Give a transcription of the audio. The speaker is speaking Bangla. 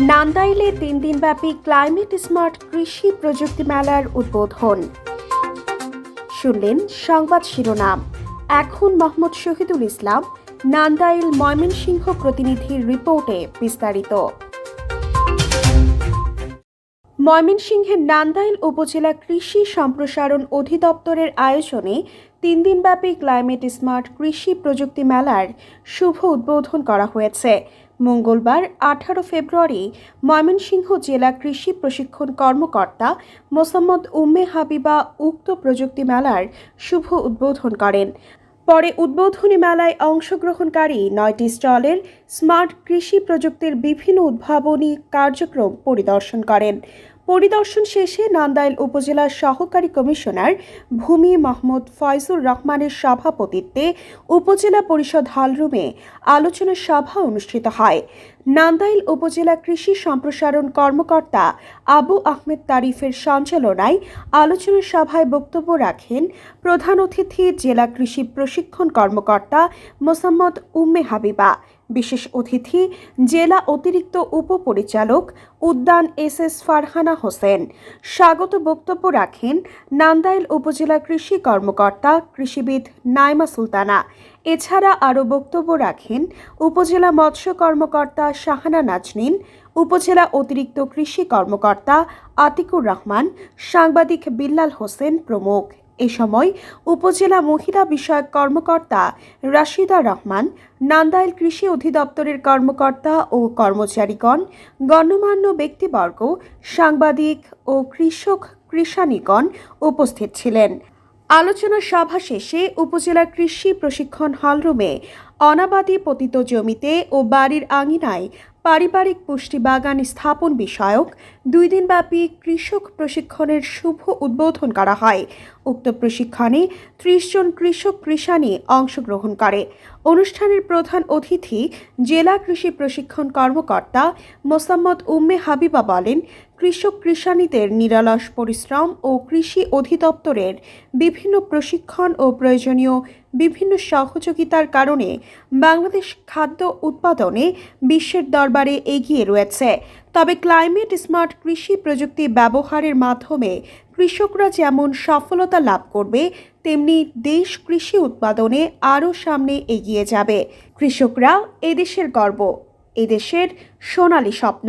নান্দাইলে তিন দিনব্যাপী ক্লাইমেট স্মার্ট কৃষি প্রযুক্তি মেলার উদ্বোধন। শুনলেন সংবাদ শিরোনাম। এখন মোহাম্মদ শহীদুল ইসলাম, নান্দাইল ময়মনসিংহ প্রতিনিধির রিপোর্টে বিস্তারিত। ময়মনসিংহের নান্দাইল উপজেলা কৃষি সম্প্রসারণ অধিদপ্তরের আয়োজনে তিন দিনব্যাপী ক্লাইমেট স্মার্ট কৃষি প্রযুক্তি মেলার শুভ উদ্বোধন করা হয়েছে। মঙ্গলবার, আঠারো ফেব্রুয়ারি, ময়মনসিংহ জেলা কৃষি প্রশিক্ষণ কর্মকর্তা মোসাম্মদ উম্মে হাবিবা উক্ত প্রযুক্তি মেলার শুভ উদ্বোধন করেন। পরে উদ্বোধনী মেলায় অংশগ্রহণকারী নয়টি স্টলের স্মার্ট কৃষি প্রযুক্তির বিভিন্ন উদ্ভাবনী কার্যক্রম পরিদর্শন করেন। পরিদর্শন শেষে নান্দাইল উপজেলার সহকারী কমিশনার ভূমি মাহমুদ ফয়জুর রহমানের সভাপতিত্বে উপজেলা পরিষদ হলরুমে আলোচনা সভা অনুষ্ঠিত হয়। নান্দাইল উপজেলা কৃষি সম্প্রসারণ কর্মকর্তা আবু আহমেদ তারিফের সঞ্চালনায় আলোচনা সভায় বক্তব্য রাখেন প্রধান অতিথি জেলা কৃষি প্রশিক্ষণ কর্মকর্তা মোসাম্মদ উম্মে হাবিবা। বিশেষ অতিথি জেলা অতিরিক্ত উপপরিচালক উদ্যান এস এস ফারহানা হোসেন। স্বাগত বক্তব্য রাখেন নান্দাইল উপজেলা কৃষি কর্মকর্তা কৃষিবিদ নাইমা সুলতানা। এছাড়া আরও বক্তব্য রাখেন উপজেলা মৎস্য কর্মকর্তা শাহানা নাজনীন, উপজেলা অতিরিক্ত কৃষি কর্মকর্তা আতিকুর রহমান, সাংবাদিক বিল্লাল হোসেন প্রমুখ। এ সময় উপজেলা মহিলা বিষয়ক কর্মকর্তা রাশিদা রহমান, নান্দাইল কৃষি অধিদপ্তরের কর্মকর্তা ও কর্মচারীগণ, গণ্যমান্য ব্যক্তিবর্গ, সাংবাদিক ও কৃষক কৃষানীগণ উপস্থিত ছিলেন। আলোচনা সভা শেষে উপজেলা কৃষি প্রশিক্ষণ হলরুমে অনাবাদি পতিত জমিতে ও বাড়ির আঙিনায় পারিবারিক পুষ্টি বাগান স্থাপন বিষয়ক দুই দিনব্যাপী কৃষক প্রশিক্ষণের শুভ উদ্বোধন করা হয়। উক্ত প্রশিক্ষণে ত্রিশ জন কৃষক কৃষানি অংশগ্রহণ করে। অনুষ্ঠানের প্রধান অতিথি জেলা কৃষি প্রশিক্ষণ কর্মকর্তা মোসাম্মদ উম্মে হাবিবা বলেন, কৃষক কৃষানীদের নিরলস পরিশ্রম ও কৃষি অধিদপ্তরের বিভিন্ন প্রশিক্ষণ ও প্রয়োজনীয় বিভিন্ন সহযোগিতার কারণে বাংলাদেশ খাদ্য উৎপাদনে বিশ্বের দরবারে এগিয়ে রয়েছে। তবে ক্লাইমেট স্মার্ট কৃষি প্রযুক্তি ব্যবহারের মাধ্যমে কৃষকরা যেমন সফলতা লাভ করবে, তেমনি দেশ কৃষি উৎপাদনে আরও সামনে এগিয়ে যাবে। কৃষকরা এদেশের গর্ব, এদেশের সোনালী স্বপ্ন।